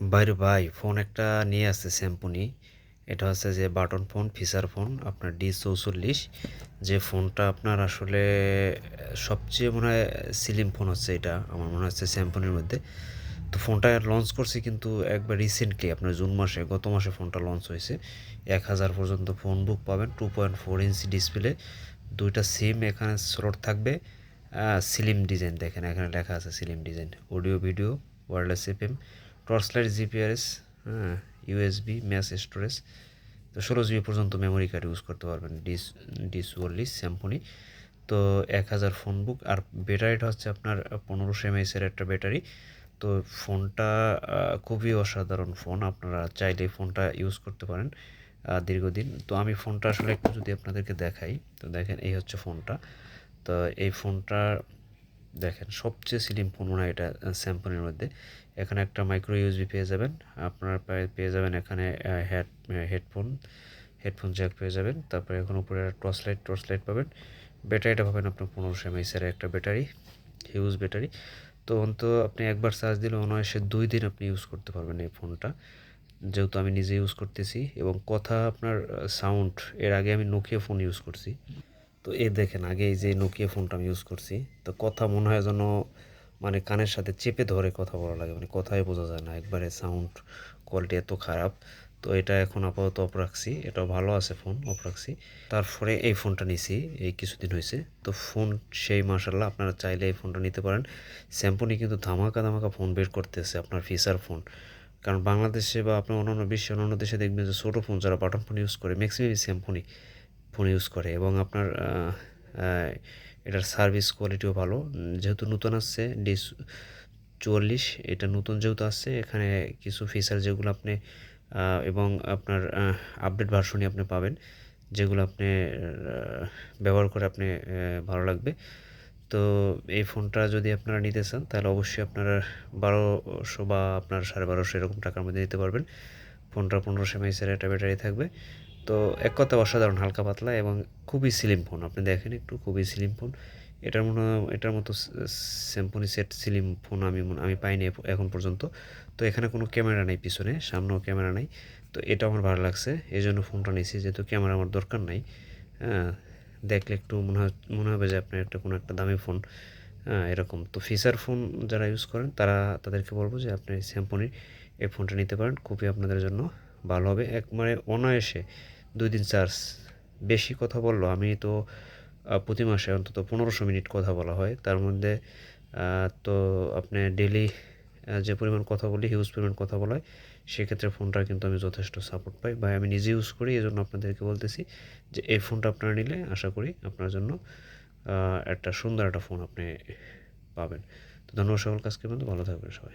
বাইরে ভাই ফোন একটা নিয়ে আসছে স্যামপুনি এটা হচ্ছে যে বাটন ফোন ফিচার ফোন আপনার ডি চৌচল্লিশ। যে ফোনটা আপনার আসলে, সবচেয়ে মনে হয় সিলিম ফোন হচ্ছে এটা, আমার মনে হচ্ছে স্যামপুনির মধ্যে। তো ফোনটা লঞ্চ করছে কিন্তু একবার রিসেন্টলি আপনার জুন মাসে, গত মাসে ফোনটা লঞ্চ হয়েছে। এক হাজার পর্যন্ত ফোন বুক পাবেন two point four inch display দুইটা সিম এখানে স্লট থাকবে। সিলিম ডিজাইন দেখেন, এখানে লেখা আছে slim design audio video wireless FM torch light GPRS হ্যাঁ ইউএসবি ম্যাস স্টোরেজ তো ষোলো জিবি পর্যন্ত মেমোরি কার্ড ইউজ করতে পারবেন ডিস ডি চুয়াল্লিশ স্যাম্পনি তো এক হাজার ফোন বুক আর ব্যাটারিটা হচ্ছে আপনার পনেরোশো এমএসের একটা ব্যাটারি তো ফোনটা খুবই অসাধারণ ফোন আপনারা চাইলে ফোনটা ইউজ করতে পারেন দীর্ঘদিন। তো আমি ফোনটা আসলে একটু যদি আপনাদেরকে দেখাই, তো দেখেন এই হচ্ছে ফোনটা তো এই ফোনটা দেখেন, সবচেয়ে সিলিম ফোন হয় এটা স্যামসংয়ের মধ্যে। এখানে একটা মাইক্রো ইউএসবি পেয়ে যাবেন। আপনার পেয়ে যাবেন এখানে হেড হেডফোন হেডফোন জ্যাক পেয়ে যাবেন। তারপরে এখন উপরে টর্চ লাইট টর্চ লাইট পাবেন। ব্যাটারিটা পাবেন আপনার পনেরোশো এমএসের একটা ব্যাটারি হিউজ ব্যাটারি। তো অন্ত আপনি একবার চার্জ দিলে অনায়াসে দুই দিন আপনি ইউজ করতে পারবেন এই ফোনটা যেহেতু আমি নিজে ইউজ করতেছি এবং কথা আপনার সাউন্ড এর আগে আমি নোকিয়া ফোন ইউজ করছি। তো এ দেখেন, আগে এই যে নোকিয়া ফোনটা আমি ইউজ করছি, তো কথা মনে হয় যেন মানে কানের সাথে চেপে ধরে কথা বলা লাগে মানে কথাই বোঝা যায় না, একবারে সাউন্ড কোয়ালিটি এত খারাপ। তো এটা এখন আপাতত অফ রাখছি, এটাও ভালো আছে ফোন অফ রাখছি। তারপরে এই ফোনটা নিছি, এই কিছুদিন হয়েছে, তো ফোন সেই মার্শাল্লাহ আপনারা চাইলে এই ফোনটা নিতে পারেন। স্যাম্পনি কিন্তু ধামাকা ধামাকা ফোন বের করতেছে আপনার ফিচার ফোন কারণ বাংলাদেশে বা আপনার অন্যান্য বিশ্বে অন্যান্য দেশে দেখবেন যে ছোটো ফোন যারা বাটন ফোন ইউজ করে ম্যাক্সিমাম স্যাম্পনি ফোন ইউজ করে এবং আপনার এটার সার্ভিস কোয়ালিটিও ভালো। যেহেতু নতুন আসছে, ডিস চুয়াল্লিশ, এটা নতুন যেহেতু আসছে, এখানে কিছু ফিচার যেগুলো আপনি এবং আপনার আপডেট ভার্সনই আপনি পাবেন, যেগুলো আপনি ব্যবহার করে আপনি ভালো লাগবে। তো এই ফোনটা যদি আপনারা নিতে চান, তাহলে অবশ্যই আপনারা বারোশো বা আপনার সাড়ে বারোশো এরকম টাকার মধ্যে নিতে পারবেন। ফোনটা পনেরোশো এমএসের একটা ব্যাটারি থাকবে। তো এক কথা অসাধারণ, হালকা পাতলা এবং খুবই স্লিম ফোন আপনি দেখেন একটু, খুবই স্লিম ফোন এটার মনে এটার মতো স্যাম্পনি সেট স্লিম ফোন আমি আমি পাইনি এখন পর্যন্ত। তো এখানে কোনো ক্যামেরা নেই পিছনে, সামনেও ক্যামেরা নেই। তো এটা আমার ভালো লাগছে এই জন্য ফোনটা নিয়েছি যেহেতু ক্যামেরা আমার দরকার নাই। হ্যাঁ দেখলে একটু মনে মনে হবে যে আপনার একটা কোনো একটা দামি ফোন হ্যাঁ এরকম। তো ফিচার ফোন যারা ইউজ করেন, তারা তাদেরকে বলব যে আপনি স্যাম্পনির এই ফোনটা নিতে পারেন খুবই আপনাদের জন্য। ভালো হবে। এক মানে অনায়াসে দুই দিন চার্জ বেশি কথা বলল। আমি তো প্রতি মাসে অন্তত পনেরোশো মিনিট কথা বলা হয়। তার মধ্যে তো আপনি ডেলি যে পরিমাণ কথা বলি, হিউজ পরিমাণ কথা বলা হয়, সেক্ষেত্রে ফোনটার কিন্তু আমি যথেষ্ট সাপোর্ট পাই। বা আমি নিজে ইউজ করি এই জন্য আপনাদেরকে বলতেছি যে এই ফোনটা আপনারা নিলে আশা করি আপনার জন্য একটা সুন্দর একটা ফোন আপনি পাবেন। তো ধন্যবাদ সকল কাজকে কিন্তু ভালো থাকবেন সবাই।